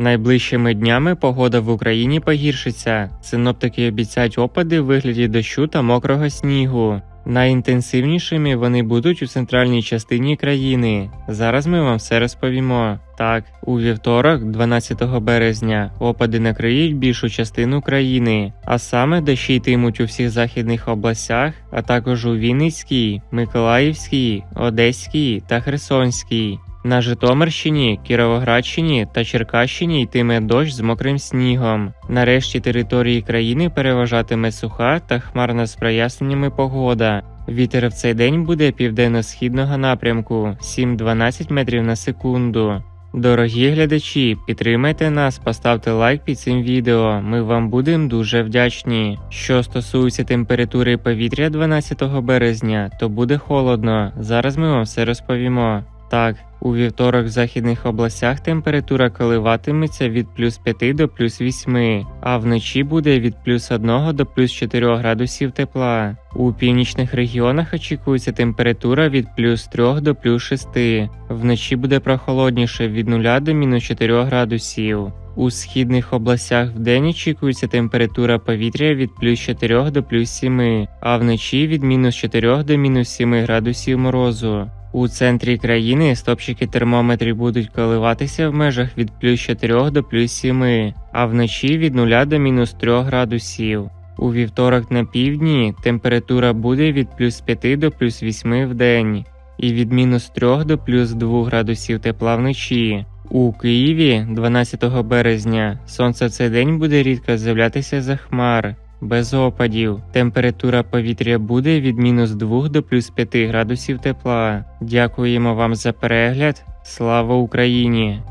Найближчими днями погода в Україні погіршиться. Синоптики обіцяють опади в вигляді дощу та мокрого снігу. Найінтенсивнішими вони будуть у центральній частині країни. Зараз ми вам все розповімо. Так, у вівторок, 12 березня, опади накриють більшу частину країни, а саме дощі йтимуть у всіх західних областях, а також у Вінницькій, Миколаївській, Одеській та Херсонській. На Житомирщині, Кіровоградщині та Черкащині йтиме дощ з мокрим снігом. Нарешті території країни переважатиме суха та хмарна з проясненнями погода. Вітер в цей день буде південно-східного напрямку 7-12 метрів на секунду. Дорогі глядачі, підтримайте нас, поставте лайк під цим відео. Ми вам будемо дуже вдячні. Що стосується температури повітря 12 березня, то буде холодно. Зараз ми вам все розповімо. Так, у вівторок в західних областях температура коливатиметься від плюс 5 до плюс 8, а вночі буде від плюс 1 до плюс 4 градусів тепла. У північних регіонах очікується температура від плюс 3 до плюс 6. Вночі буде прохолодніше від 0 до мінус 4 градусів. У східних областях вдень очікується температура повітря від плюс 4 до плюс 7, а вночі від мінус 4 до мінус 7 градусів морозу. У центрі країни стопчики термометрів будуть коливатися в межах від плюс 4 до плюс 7, а вночі від 0 до мінус 3 градусів. У вівторок на півдні температура буде від плюс 5 до плюс 8 в день і від мінус 3 до плюс 2 градусів тепла вночі. У Києві 12 березня сонце цей день буде рідко з'являтися за хмар, без опадів. Температура повітря буде від мінус 2 до плюс 5 градусів тепла. Дякуємо вам за перегляд. Слава Україні!